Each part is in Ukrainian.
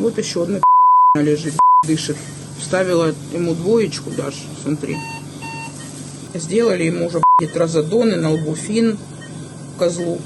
Вот еще одна лежит, дышит. Ставила ему двоечку даже, смотри. Сделали ему уже тразодон и налбуфин козлу.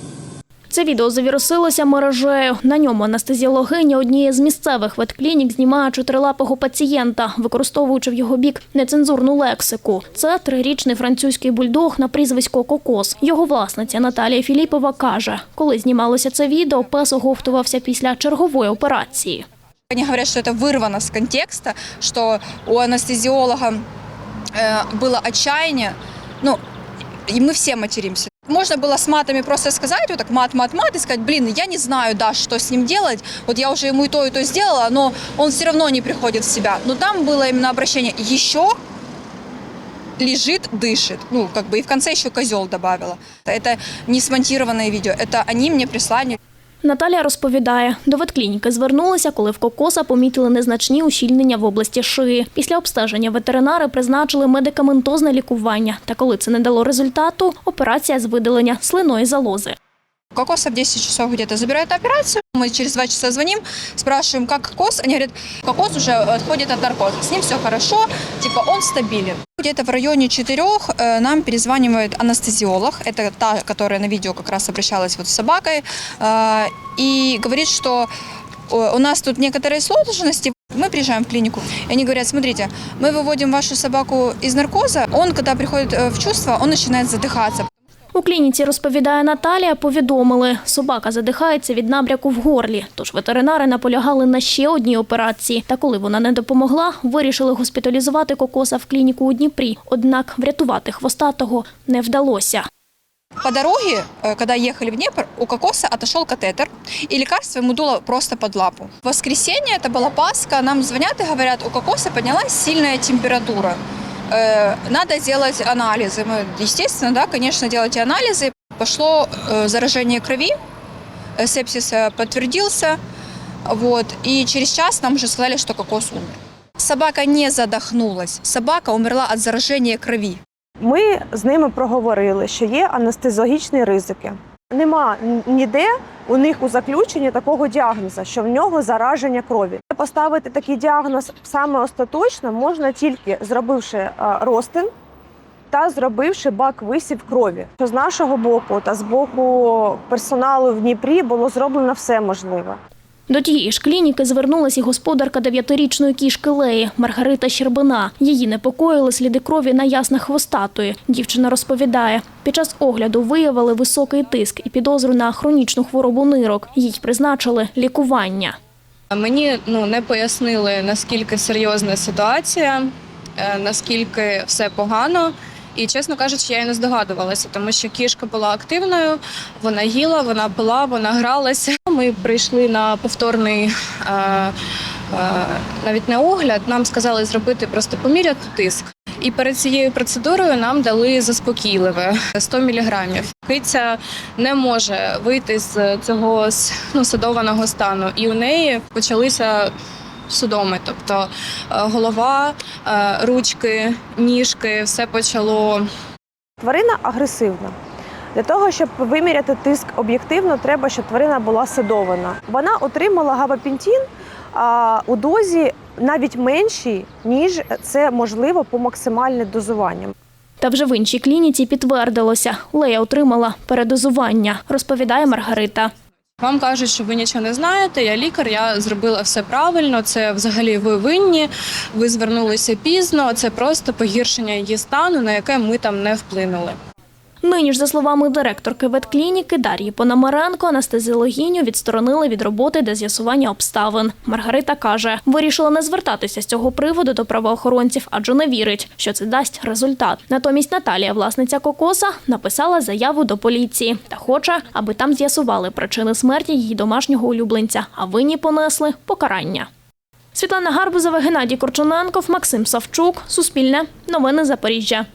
Це відео завірусилося мережею. На ньому анестезіологиня однієї з місцевих ветклінік знімає чотирилапого пацієнта, використовуючи в його бік нецензурну лексику. Це трирічний французький бульдог на прізвисько Кокос. Його власниця Наталія Філіпова каже, коли знімалося це відео, пес оговтувався після чергової операції. Они говорят, что это вырвано с контекста, что у анестезиолога э, было отчаяние. Ну, и мы все материмся. Можно было с матами просто сказать, вот так мат, мат, мат, и сказать, блин, я не знаю, да, что с ним делать. Вот я уже ему и то, и то сделала, но он все равно не приходит в себя. Но там было именно обращение еще лежит, дышит. Ну, как бы и в конце еще козел добавила. Это не смонтированное видео, это они мне прислали. Наталія розповідає, до ветклініки звернулися, коли в кокоса помітили незначні ущільнення в області шиї. Після обстеження ветеринари призначили медикаментозне лікування. Та коли це не дало результату, операція з видалення слиної залози. Кокоса в 10 часов где-то забирают на операцию. Мы через 2 часа звоним, спрашиваем, как кокос. Они говорят, кокос уже отходит от наркоза. С ним все хорошо, типа он стабилен. Где-то в районе четырех э, нам перезванивает анестезиолог. Это та, которая на видео как раз обращалась вот с собакой. э, И говорит, что э, у нас тут некоторые сложности. Мы приезжаем в клинику, и они говорят, смотрите, мы выводим вашу собаку из наркоза. Он, когда приходит в чувство, он начинает задыхаться. У клініці розповідає Наталія, повідомили, собака задихається від набряку в горлі. Тож ветеринари наполягали на ще одній операції. Та коли вона не допомогла, вирішили госпіталізувати кокоса в клініку у Дніпрі. Однак врятувати хвостатого не вдалося. По дороге, э, когда ехали в Днепр, у кокоса отошел катетер, и лекарство ему дуло просто под лапу. В воскресенье, это была Пасха, нам звонят и говорят, у кокоса поднялась сильная температура. Э, Надо делать анализы. Мы, естественно, да, конечно, делать анализы. Пошло э, заражение крови, э, сепсис э, подтвердился, вот, и через час нам уже сказали, что кокос умер. Собака не задохнулась, собака умерла от заражения крови. Ми з ними проговорили, що є анестезіологічні ризики. Нема ніде у них у заключенні такого діагнозу, що в нього зараження крові. Поставити такий діагноз саме остаточно можна тільки зробивши е, розтин та зробивши бак висів крові. Що з нашого боку та з боку персоналу в Дніпрі було зроблено все можливе. До тієї ж клініки звернулася і господарка дев'ятирічної кішки Леї Маргарита Щербина. Її непокоїли сліди крові на яснах хвостатої. Дівчина розповідає, під час огляду виявили високий тиск і підозру на хронічну хворобу нирок. Їй призначили лікування. Мені ну не пояснили наскільки серйозна ситуація, е, наскільки все погано. І чесно кажучи, я і не здогадувалася, тому що кішка була активною, вона їла, вона пила, вона гралася. Ми прийшли на повторний е, е, навіть не огляд. Нам сказали зробити просто поміряти тиск. І перед цією процедурою нам дали заспокійливе 100 міліграмів. Киця не може вийти з цього ну, садованого стану, і у неї почалися судоми, тобто е, голова, ручки, ніжки, все почало Тварина агресивна. Для того, щоб виміряти тиск об'єктивно, треба, щоб тварина була седована. Вона отримала габапентин а, у дозі навіть меншій, ніж це можливо по максимальне дозування. Та вже в іншій клініці підтвердилося, Лея отримала передозування, розповідає Маргарита. Вам кажуть, що ви нічого не знаєте. Я лікар, я зробила все правильно. Це взагалі ви винні. Ви звернулися пізно. Це просто погіршення її стану, на яке ми там не вплинули. Нині ж, за словами директорки ветклініки Дар'ї Пономаренко, анестезіологіню відсторонили від роботи для з'ясування обставин. Маргарита каже, вирішила не звертатися з цього приводу до правоохоронців, адже не вірить, що це дасть результат. Натомість Наталія, власниця кокоса, написала заяву до поліції та хоче, аби там з'ясували причини смерті її домашнього улюбленця, а винні понесли покарання. Світлана Гарбузова, Геннадій Корчоненков, Максим Савчук, Суспільне, Новини Запоріжжя.